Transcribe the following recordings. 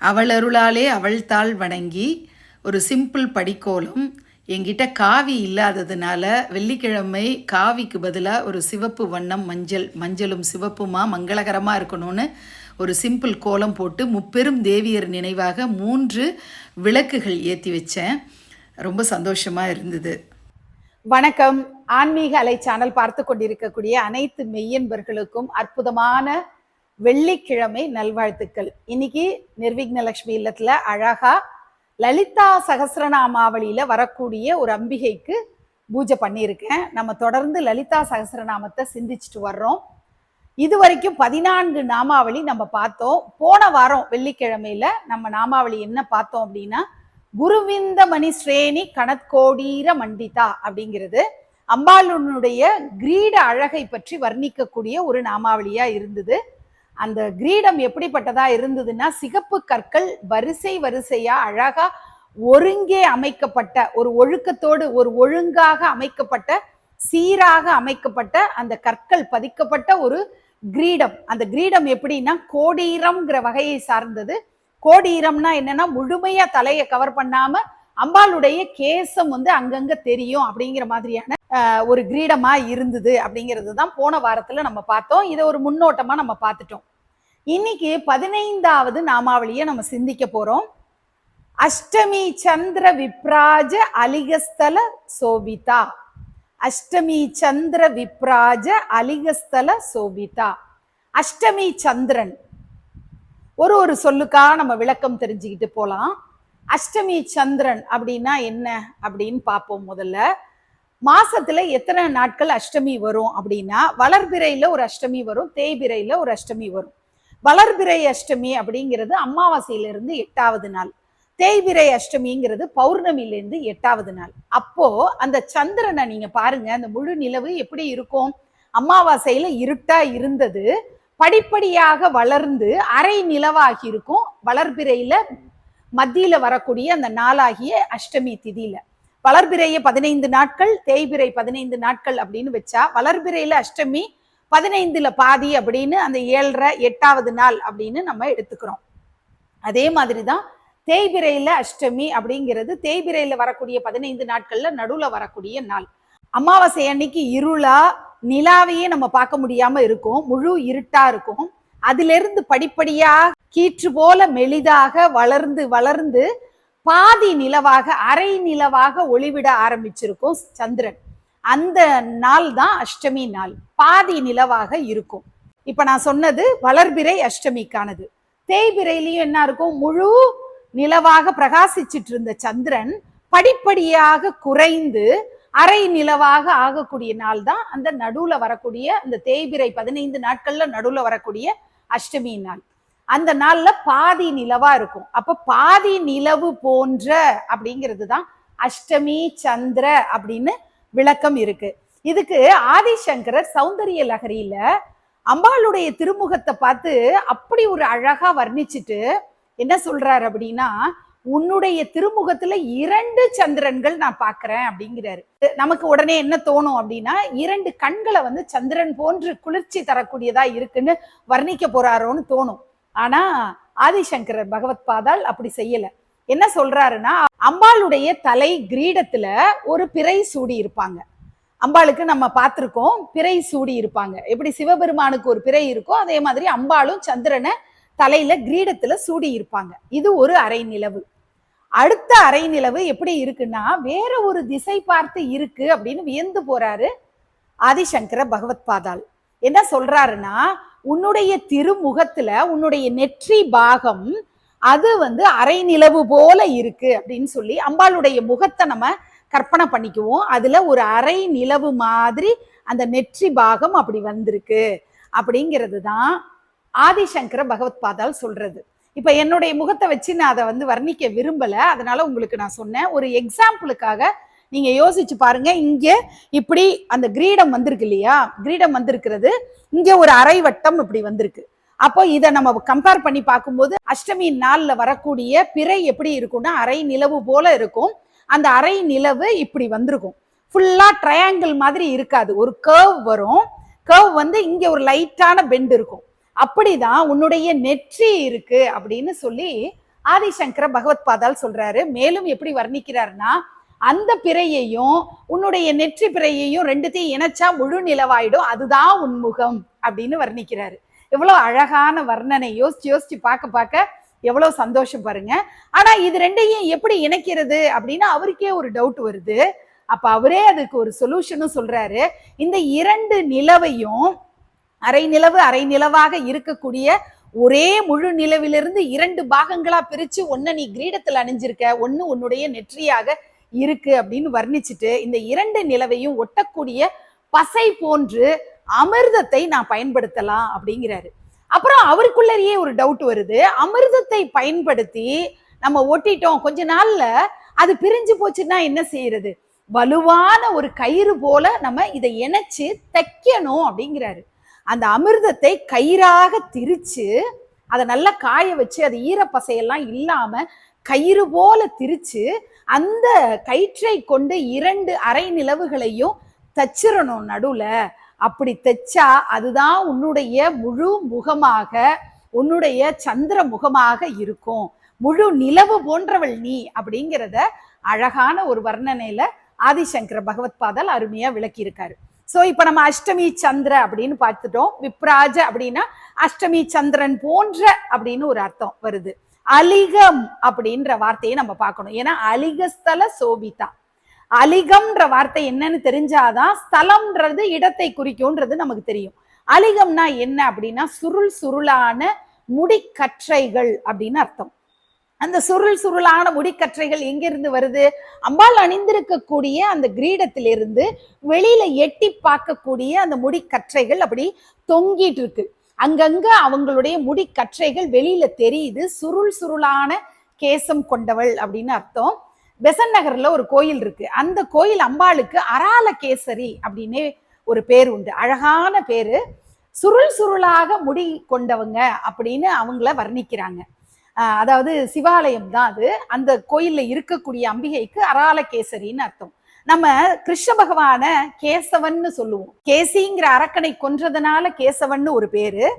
அவள் அருளாலே அவள் தாள் வணங்கி ஒரு சிம்பிள் படிக்கோலம் என்கிட்ட காவி இல்லாததுனால வெள்ளிக்கிழமை காவிக்கு பதிலாக ஒரு சிவப்பு வண்ணம் மஞ்சள் மஞ்சளும் சிவப்புமா மங்களகரமாக இருக்கணும்னு ஒரு சிம்பிள் கோலம் போட்டு முப்பெரும் தேவியர் நினைவாக மூன்று விளக்குகள் ஏற்றி வச்சேன். ரொம்ப சந்தோஷமாக இருந்தது. வணக்கம். ஆன்மீக அலை சேனல் பார்த்து கொண்டிருக்கக்கூடிய அனைத்து மெய்யன்பர்களுக்கும் அற்புதமான வெள்ளிக்கிழமை நல்வாழ்த்துக்கள். இன்னைக்கு நிர்விக்னலட்சுமி இல்லத்துல அழகா லலிதா சகசிரநாமாவளியில வரக்கூடிய ஒரு அம்பிகைக்கு பூஜை பண்ணியிருக்கேன். நம்ம தொடர்ந்து லலிதா சகசிரநாமத்தை சிந்திச்சுட்டு வர்றோம். இது வரைக்கும் பதினான்கு நாமாவளி நம்ம பார்த்தோம். போன வாரம் வெள்ளிக்கிழமையில நம்ம நாமாவளி என்ன பார்த்தோம் அப்படின்னா குருவிந்த மணி ஸ்ரேணி கணக்கோடீர மண்டிதா அப்படிங்கிறது. அம்பாளுடைய கிரீட அழகை பற்றி வர்ணிக்கக்கூடிய ஒரு நாமாவளியா இருந்தது. அந்த கிரீடம் எப்படிப்பட்டதா இருந்ததுன்னா சிகப்பு கற்கள் வரிசை வரிசையா அழகா ஒருங்கே அமைக்கப்பட்ட ஒரு ஒழுக்கத்தோடு ஒரு ஒழுங்காக அமைக்கப்பட்ட சீராக அமைக்கப்பட்ட அந்த கற்கள் பதிக்கப்பட்ட ஒரு கிரீடம். அந்த கிரீடம் எப்படின்னா கோடீரம்ங்கிற வகையை சார்ந்தது. கோடீரம்னா என்னன்னா முழுமையா தலையை கவர் பண்ணாம அம்பாளுடைய கேசம் வந்து அங்கங்க தெரியும் அப்படிங்கிற மாதிரியான ஒரு கிரீடமா இருந்தது அப்படிங்கிறது தான் போன வாரத்துல நம்ம பார்த்தோம். இதை ஒரு முன்னோட்டமா நம்ம பார்த்துட்டோம். இன்னைக்கு பதினைந்தாவது நாமாவளியை நம்ம சிந்திக்க போறோம். அஷ்டமி சந்திர விப்ராஜ அலிகஸ்தல சோபிதா. அஷ்டமி சந்திர விப்ராஜ அலிகஸ்தல சோபிதா. அஷ்டமி சந்திரன். ஒரு ஒரு சொல்லுக்கா நம்ம விளக்கம் தெரிஞ்சுக்கிட்டு போகலாம் அஷ்டமி சந்திரன் அப்படின்னா என்ன அப்படின்னு பார்ப்போம் முதல்ல. மாசத்துல எத்தனை நாட்கள் அஷ்டமி வரும் அப்படின்னா வளர்பிறையில ஒரு அஷ்டமி வரும் தேய்பிறையில ஒரு அஷ்டமி வரும். வளர்பிறை அஷ்டமி அப்படிங்கிறது அமாவாசையிலிருந்து எட்டாவது நாள். தேய்பிறை அஷ்டமிங்கிறது பௌர்ணமியிலேருந்து எட்டாவது நாள். அப்போ அந்த சந்திரனை நீங்க பாருங்க அந்த முழு நிலவு எப்படி இருக்கும்? அமாவாசையில இருட்டா இருந்தது படிப்படியாக வளர்ந்து அரை நிலவாகி இருக்கும் வளர்பிறையில மத்தியில வரக்கூடிய அந்த நாளாகிய அஷ்டமி திதியில. வளர்பிறைய பதினைந்து நாட்கள் தேய்பிறை பதினைந்து நாட்கள் அப்படின்னு வச்சா வளர்பிறையில அஷ்டமி பதினைந்துல பாதி அப்படின்னு அந்த ஏழரை எட்டாவது நாள் அப்படின்னு நம்ம எடுத்துக்கிறோம். அதே மாதிரிதான் தேய்பிறையில அஷ்டமி அப்படிங்கிறது தேய்பிறையில வரக்கூடிய பதினைந்து நாட்கள்ல நடுவுல வரக்கூடிய நாள். அமாவாசை அன்னைக்கு இருளா நிலாவையே நம்ம பார்க்க முடியாம இருக்கும் முழு இருட்டா இருக்கும். அதுல இருந்து படிப்படியாக கீற்று போல மெலிதாக வளர்ந்து வளர்ந்து பாதி நிலவாக அரை நிலவாக ஒளிவிட ஆரம்பிச்சிருக்கும் சந்திரன். அந்த நாள் தான் அஷ்டமி நாள். பாதி நிலவாக இருக்கும். இப்ப நான் சொன்னது வளர்பிறை அஷ்டமிக்கானது. தேய்பிரையிலையும் என்ன இருக்கும்? முழு நிலவாக பிரகாசிச்சிட்டு இருந்த சந்திரன் படிப்படியாக குறைந்து அரை நிலவாக ஆகக்கூடிய நாள் தான் அந்த நடுவுல வரக்கூடிய அந்த தேய்பிரை பதினைந்து நாட்கள்ல நடுவுல வரக்கூடிய அஷ்டமி நாள். அந்த நாள்ல பாதி நிலவா இருக்கும். அப்ப பாதி நிலவு போன்ற அப்படிங்கிறது தான் அஷ்டமி சந்திர அப்படின்னு விளக்கம் இருக்கு. இதுக்கு ஆதிசங்கரர் சௌந்தரிய லகரியில அம்பாளுடைய திருமுகத்தை பார்த்து அப்படி ஒரு அழகா வர்ணிச்சிட்டு என்ன சொல்றாரு அப்படின்னா உன்னுடைய திருமுகத்துல இரண்டு சந்திரன்கள் நான் பாக்குறேன் அப்படிங்கிறாரு. நமக்கு உடனே என்ன தோணும் அப்படின்னா இரண்டு கண்களை வந்து சந்திரன் போன்று குளிர்ச்சி தரக்கூடியதா இருக்குன்னு வர்ணிக்க போறாரோன்னு தோணும். ஆனா ஆதிசங்கரர் பகவத் பாதால் அப்படி செய்யல. என்ன சொல்றாருன்னா அம்பாளுடைய தலை கிரீடத்துல ஒரு பிறை சூடி இருப்பாங்க. அம்பாளுக்கு நம்ம பார்த்துருக்கோம் பிறை சூடி இருப்பாங்க. எப்படி சிவபெருமானுக்கு ஒரு பிறை இருக்கோ அதே மாதிரி அம்பாளும் சந்திரனை தலையில கிரீடத்துல சூடி இருப்பாங்க. இது ஒரு அரை நிலவு. அடுத்த அரை நிலவு எப்படி இருக்குன்னா வேற ஒரு திசை பார்த்து இருக்கு அப்படின்னு வியந்து போறாரு ஆதிசங்கர பகவத் பாதாள் என்ன சொல்றாருன்னா உன்னுடைய திருமுகத்துல உன்னுடைய நெற்றி பாகம் அது வந்து அரை நிலவு போல இருக்கு அப்படின்னு சொல்லி அம்பாளுடைய முகத்தை நம்ம கற்பனை பண்ணிக்குவோம். அதுல ஒரு அரை நிலவு மாதிரி அந்த நெற்றி பாகம் அப்படி வந்திருக்கு அப்படிங்கிறது தான் ஆதிசங்கர பகவத் பாதால் சொல்றது. இப்ப என்னுடைய முகத்தை வச்சு நான் அதை வந்து வர்ணிக்க விரும்பல. அதனால உங்களுக்கு நான் சொன்னேன். ஒரு எக்ஸாம்பிளுக்காக நீங்க யோசிச்சு பாருங்க. இங்க இப்படி அந்த கிரீடம் வந்திருக்கு இல்லையா? கிரீடம் வந்திருக்கிறது. இங்க ஒரு அரை வட்டம் இப்படி வந்திருக்கு. அப்போ இதை நம்ம கம்பேர் பண்ணி பார்க்கும்போது அஷ்டமி நாள்ல வரக்கூடிய பிறை எப்படி இருக்கும்னா அரை நிலவு போல இருக்கும். அந்த அரை நிலவு இப்படி வந்திருக்கும். ஃபுல்லா ட்ரையாங்கிள் மாதிரி இருக்காது. ஒரு கர்வ் வரும். கர்வ் வந்து இங்க ஒரு லைட்டான பெண்ட் இருக்கும். அப்படிதான் உன்னுடைய நெற்றி இருக்கு அப்படின்னு சொல்லி ஆதிசங்கர பகவத் பாதால் சொல்றாரு. மேலும் எப்படி வர்ணிக்கிறாருன்னா அந்த பிறையையும் உன்னுடைய நெற்றி பிறையையும் ரெண்டுத்தையும் இணைச்சா முழு நிலவாயிடும். அதுதான் உன்முகம் அப்படின்னு வர்ணிக்கிறாரு. எவ்வளவு அழகான வர்ணனை. யோசிச்சு யோசிச்சு பார்க்க பார்க்க எவ்வளவு சந்தோஷம் பாருங்க. ஆனா இது ரெண்டையும் எப்படி இணைக்கிறது அப்படின்னு அவருக்கே ஒரு டவுட் வருது. அப்ப அவரே அதுக்கு ஒரு சொல்யூஷனும் சொல்றாரு. இந்த இரண்டு நிலவையும் அரை நிலவு அரை நிலவாக இருக்கக்கூடிய ஒரே முழு நிலவிலிருந்து இரண்டு பாகங்களா பிரிச்சு ஒன்னு நீ கிரீடத்தில் அணிஞ்சிருக்க ஒன்னு உன்னுடைய நெற்றியாக இருக்கு அப்படின்னு வர்ணிச்சுட்டு இந்த இரண்டு நிலவையும் ஒட்டக்கூடிய பசை போன்று அமிர்தத்தை நான் பயன்படுத்தலாம் அப்படிங்கிறாரு. அப்புறம் அவருக்குள்ளேயே ஒரு டவுட் வருது. அமிர்தத்தை பயன்படுத்தி நம்ம ஒட்டிட்டோம். கொஞ்ச நாள்ல அது பிரிஞ்சு போச்சுன்னா என்ன செய்யறது? வலுவான ஒரு கயிறு போல நம்ம இதை இணைச்சு தைக்கணும் அப்படிங்கிறாரு. அந்த அமிர்தத்தை கயிறாக திரிச்சு அதை நல்லா காய வச்சு அது ஈரப்பசையெல்லாம் இல்லாம கயிறு போல திரிச்சு அந்த கயிற்றை கொண்டு இரண்டு அரை நிலவுகளையும் தச்சிடணும் நடுவுல. அப்படி தைச்சா அதுதான் உன்னுடைய முழு முகமாக உன்னுடைய சந்திர முகமாக இருக்கும். முழு நிலவு போன்றவள் நீ அப்படிங்கிறத அழகான ஒரு வர்ணனையில ஆதிசங்கர பகவத் பாதால் அருமையா விளக்கியிருக்காரு. சோ இப்ப நம்ம அஷ்டமி சந்திர அப்படின்னு பார்த்துட்டோம். விப்ராஜ அப்படின்னா அஷ்டமி சந்திரன் போன்ற அப்படின்னு ஒரு அர்த்தம் வருது. அலிகம் அப்படின்ற வார்த்தையை நம்ம பார்க்கணும். ஏன்னா அலிகஸ்தல சோபிதா. அலிகம்ன்ற வார்த்தை என்னன்னு தெரிஞ்சாதான் ஸ்தலம்ன்றது இடத்தை குறிக்கும்ன்றது நமக்கு தெரியும். அலிகம்னா என்ன அப்படின்னா சுருள் சுருளான முடிக்கற்றைகள் அப்படின்னு அர்த்தம். அந்த சுருள் சுருளான முடிக்கற்றைகள் எங்கிருந்து வருது? அம்பாள் அணிந்திருக்கக்கூடிய அந்த கிரீடத்திலிருந்து வெளியில எட்டி பார்க்கக்கூடிய அந்த முடிக்கற்றைகள் அப்படி தொங்கிட்டு இருக்கு. அங்கங்க அவங்களுடைய முடி கற்றைகள் வெளியில தெரியுது. சுருள் சுருளான கேசம் கொண்டவள் அப்படின்னு அர்த்தம். பெசன் நகர்ல ஒரு கோயில் இருக்கு. அந்த கோயில் அம்பாளுக்கு அரால கேசரி அப்படின்னு ஒரு பேர் உண்டு. அழகான பேரு. சுருள் சுருளாக முடி கொண்டவங்க அப்படின்னு அவங்கள வர்ணிக்கிறாங்க. அதாவது சிவாலயம் தான் அது. அந்த கோயில்ல இருக்கக்கூடிய அம்பிகைக்கு அரால கேசரின்னு அர்த்தம். நம்ம கிருஷ்ண பகவான கேசவன்னு சொல்லுவோம். கேசிங்கிற அரக்கனை கொன்றதுனால கேசவன்னு ஒரு பேரு.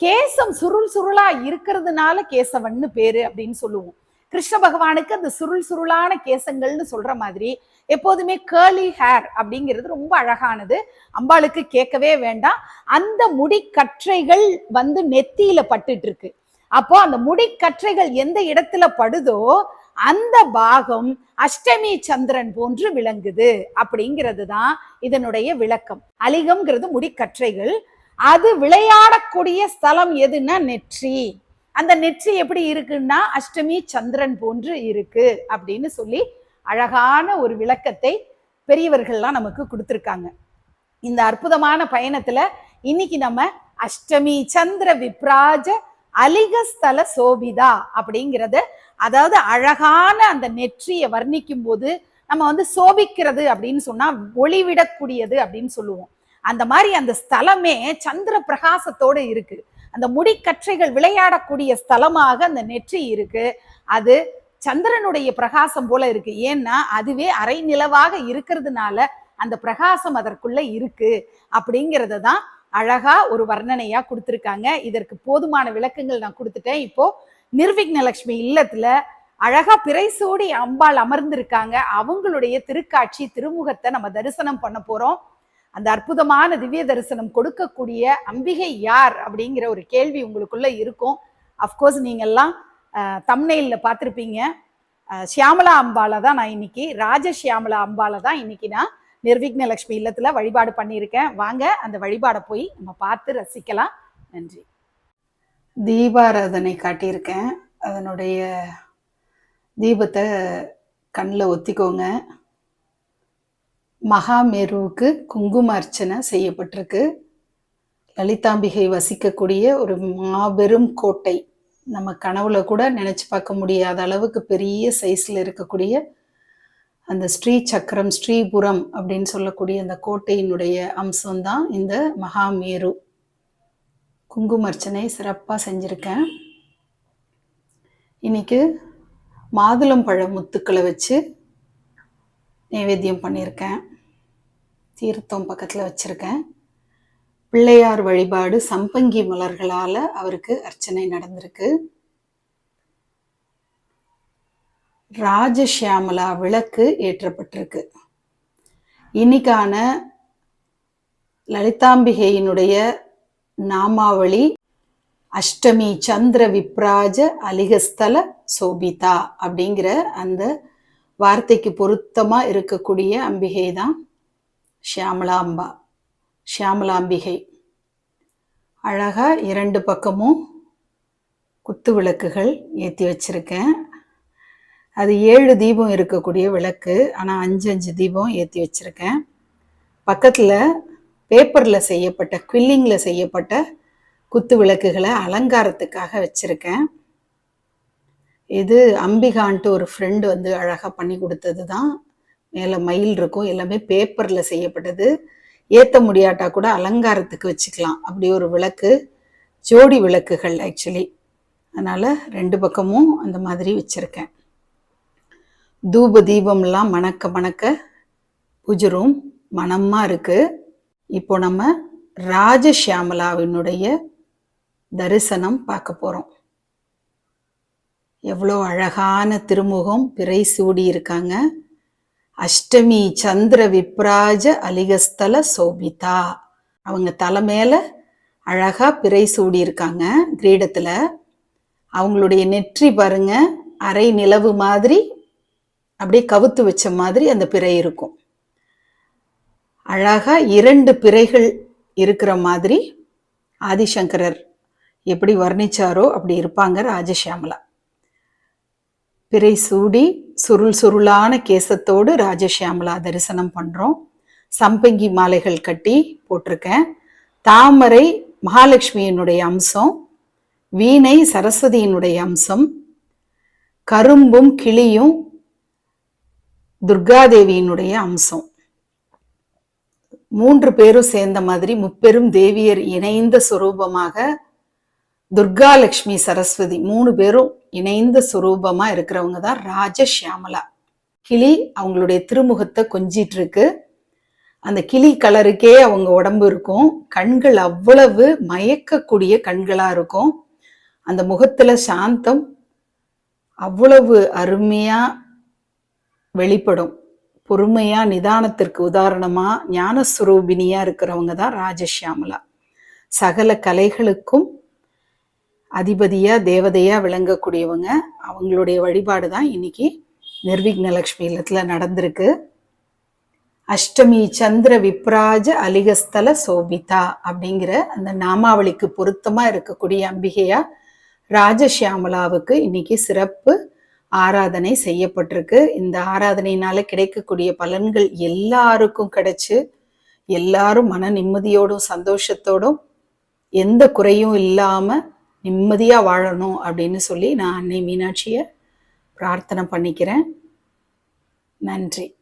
கேசம் சுருள் சுருளா இருக்கிறதுனால கேசவன்னு பேரு அப்படின்னு சொல்லுவோம். கிருஷ்ண பகவானுக்கு அந்த சுருள் சுருளான கேசங்கள்னு சொல்ற மாதிரி எப்போதுமே கேர்லி ஹேர் அப்படிங்கிறது ரொம்ப அழகானது. அம்பாளுக்கு கேட்கவே வேண்டாம். அந்த முடிக்கற்றைகள் வந்து நெத்தியில பட்டுட்டு இருக்கு. அப்போ அந்த முடிக்கற்றைகள் எந்த இடத்துல படுதோ அந்த பாகம் அஷ்டமி சந்திரன் போன்று விளங்குது அப்படிங்கிறது தான் இதனுடைய விளக்கம். அலிகம்ங்கிறது முடிக்கற்றைகள். அது விளையாடக்கூடிய ஸ்தலம் எதுன்னா நெற்றி. அந்த நெற்றி எப்படி இருக்குன்னா அஷ்டமி சந்திரன் போன்று இருக்கு அப்படின்னு சொல்லி அழகான ஒரு விளக்கத்தை பெரியவர்கள்லாம் நமக்கு கொடுத்துருக்காங்க. இந்த அற்புதமான பயணத்துல இன்னைக்கு நம்ம அஷ்டமி சந்திர விப்ராஜ அலிகஸ்தல சோபிதா அப்படிங்கிறது அதாவது அழகான அந்த நெற்றியை வர்ணிக்கும் போது நம்ம வந்து சோபிக்கிறது அப்படின்னு சொன்னா ஒளிவிடக்கூடியது அப்படின்னு சொல்லுவோம். அந்த மாதிரி அந்த ஸ்தலமே சந்திர பிரகாசத்தோடு இருக்கு. அந்த முடிக்கற்றைகள் விளையாடக்கூடிய ஸ்தலமாக அந்த நெற்றி இருக்கு. அது சந்திரனுடைய பிரகாசம் போல இருக்கு. ஏன்னா அதுவே அரை நிலவாக இருக்கிறதுனால அந்த பிரகாசம் அதற்குள்ள இருக்கு அப்படிங்கிறத தான் அழகா ஒரு வர்ணனையா கொடுத்துருக்காங்க. இதற்கு போதுமான விளக்கங்கள் நான் கொடுத்துட்டேன். இப்போ நிர்விக்னலட்சுமி இல்லத்துல அழகா பிரைசோடி அம்பாள் அமர்ந்திருக்காங்க. அவங்களுடைய திருக்காட்சி திருமுகத்தை நம்ம தரிசனம் பண்ண போறோம். அந்த அற்புதமான திவ்ய தரிசனம் கொடுக்கக்கூடிய அம்பிகை யார் அப்படிங்கிற ஒரு கேள்வி உங்களுக்குள்ள இருக்கும். அஃப்கோர்ஸ் நீங்கெல்லாம் தம்னையில் பார்த்துருப்பீங்க. ஷியாமலா அம்பாலை அம்பால தான் நான் இன்னைக்கு ராஜசியாமலா அம்பாலை தான் இன்னைக்கு நான் நிர்விக்ன லட்சுமி இல்லத்துல வழிபாடு பண்ணியிருக்கேன். வாங்க அந்த வழிபாடை போய் நம்ம பார்த்து ரசிக்கலாம். நன்றி. தீபாராதனை காட்டியிருக்கேன். அதனுடைய தீபத்தை கண்ணில் ஒத்திக்கோங்க. மகாமேருவுக்கு குங்கும அர்ச்சனை செய்யப்பட்டிருக்கு. லலிதாம்பிகை வசிக்கக்கூடிய ஒரு மாபெரும் கோட்டை. நம்ம கனவுல கூட நினைச்சு பார்க்க முடியாத அளவுக்கு பெரிய சைஸ்ல இருக்கக்கூடிய அந்த ஸ்ரீ சக்கரம் ஸ்ரீபுரம் அப்படின்னு சொல்லக்கூடிய அந்த கோட்டையினுடைய அம்சம்தான் இந்த மகாமேரு. குங்கும அர்ச்சனை சிறப்பாக செஞ்சுருக்கேன். இன்னைக்கு மாதுளம்பழ முத்துக்களை வச்சு நைவேத்தியம் பண்ணியிருக்கேன். தீர்த்தம் பக்கத்தில் வச்சுருக்கேன். பிள்ளையார் வழிபாடு சம்பங்கி மலர்களால் அவருக்கு அர்ச்சனை நடந்திருக்கு. ராஜஷியாமலா விளக்கு ஏற்றப்பட்டிருக்கு. இன்னைக்கான லலிதாம்பிகையினுடைய நாமாவளி அஷ்டமி சந்திர விப்ராஜ அலிகஸ்தல சோபிதா அப்படிங்கிற அந்த வார்த்தைக்கு பொருத்தமாக இருக்கக்கூடிய அம்பிகை தான் ஷியாமலாம்பா ஷியாமலாம்பிகை. அழகாக இரண்டு பக்கமும் குத்து விளக்குகள் ஏற்றி வச்சிருக்கேன். அது ஏழு தீபம் இருக்கக்கூடிய விளக்கு. ஆனால் அஞ்சு அஞ்சு தீபம் ஏற்றி வச்சிருக்கேன். பக்கத்தில் பேப்பரில் செய்யப்பட்ட குவில்லிங்கில் செய்யப்பட்ட குத்து விளக்குகளை அலங்காரத்துக்காக வச்சுருக்கேன். இது அம்பிகான்ட்டு ஒரு ஃப்ரெண்டு வந்து அழகாக பண்ணி கொடுத்தது தான் மேலே மயில் இருக்கும் எல்லாமே பேப்பரில் செய்யப்பட்டது. ஏற்ற முடியாட்டா கூட அலங்காரத்துக்கு வச்சுக்கலாம். அப்படி ஒரு விளக்கு ஜோடி விளக்குகள் ஆக்சுவலி அதனால் ரெண்டு பக்கமும் அந்த மாதிரி வச்சுருக்கேன். தூப தீபம்லாம் மணக்க மணக்க பூஜை ரூம் மணமாக இருக்குது இப்போ நம்ம ராஜஷியாமலாவினுடைய தரிசனம் பார்க்க போகிறோம் எவ்வளோ அழகான திருமுகம் பிறை சூடி இருக்காங்க. அஷ்டமி சந்திர விப்ராஜ அலிகஸ்தல சோபிதா. அவங்க தலை மேலே அழகாக பிறை சூடி இருக்காங்க கிரீடத்தில். அவங்களுடைய நெற்றி பாருங்க. அரை நிலவு மாதிரி அப்படியே கவுத்து வச்ச மாதிரி அந்த பிறை இருக்கும். அழகாக இரண்டு பிறைகள் இருக்கிற மாதிரி ஆதிசங்கரர் எப்படி வர்ணிச்சாரோ அப்படி இருப்பாங்க ராஜஷியாமலா பிறை சூடி சுருள் சுருளான கேசத்தோடு ராஜஷியாமலா தரிசனம் பண்ணுறோம் சம்பங்கி மாலைகள் கட்டி போட்டிருக்கேன். தாமரை மகாலட்சுமியினுடைய அம்சம் வீணை சரஸ்வதியினுடைய அம்சம் கரும்பும் கிளியும் துர்காதேவியினுடைய அம்சம். மூன்று பேரும் சேர்ந்த மாதிரி முப்பெரும் தேவியர் இணைந்த சுரூபமாக துர்கா லக்ஷ்மி சரஸ்வதி மூணு பேரும் இணைந்த சுரூபமா இருக்கிறவங்க தான் ராஜஷியாமலா கிளி அவங்களுடைய திருமுகத்தை கொஞ்சிட்டு இருக்கு அந்த கிளி கலருக்கே அவங்க உடம்பு இருக்கும். கண்கள் அவ்வளவு மயக்கக்கூடிய கண்களா இருக்கும். அந்த முகத்துல சாந்தம் அவ்வளவு அருமையா வெளிப்படும். பொறுமையா நிதானத்திற்கு உதாரணமா ஞானஸ்வரூபினியா இருக்கிறவங்க தான் ராஜஷியாமலா சகல கலைகளுக்கும் அதிபதியா தேவதையா விளங்கக்கூடியவங்க. அவங்களுடைய வழிபாடு தான் இன்னைக்கு நிர்விக்னலக்ஷ்மி இல்லத்துல நடந்திருக்கு. அஷ்டமி சந்திர விப்ராஜ அலிகஸ்தல சோபிதா அப்படிங்கிற அந்த நாமாவளிக்கு பொருத்தமா இருக்கக்கூடிய அம்பிகையா ராஜஷியாமலாவுக்கு இன்னைக்கு சிறப்பு ஆராதனை செய்யப்பட்டிருக்கு. இந்த ஆராதனையினால கிடைக்கக்கூடிய பலன்கள் எல்லாருக்கும் கிடைச்சு எல்லாரும் மன நிம்மதியோடும் சந்தோஷத்தோடும் எந்த குறையும் இல்லாம நிம்மதியா வாழணும் அப்படின்னு சொல்லி நான் அன்னை மீனாட்சியை பிரார்த்தனை பண்ணிக்கிறேன். நன்றி.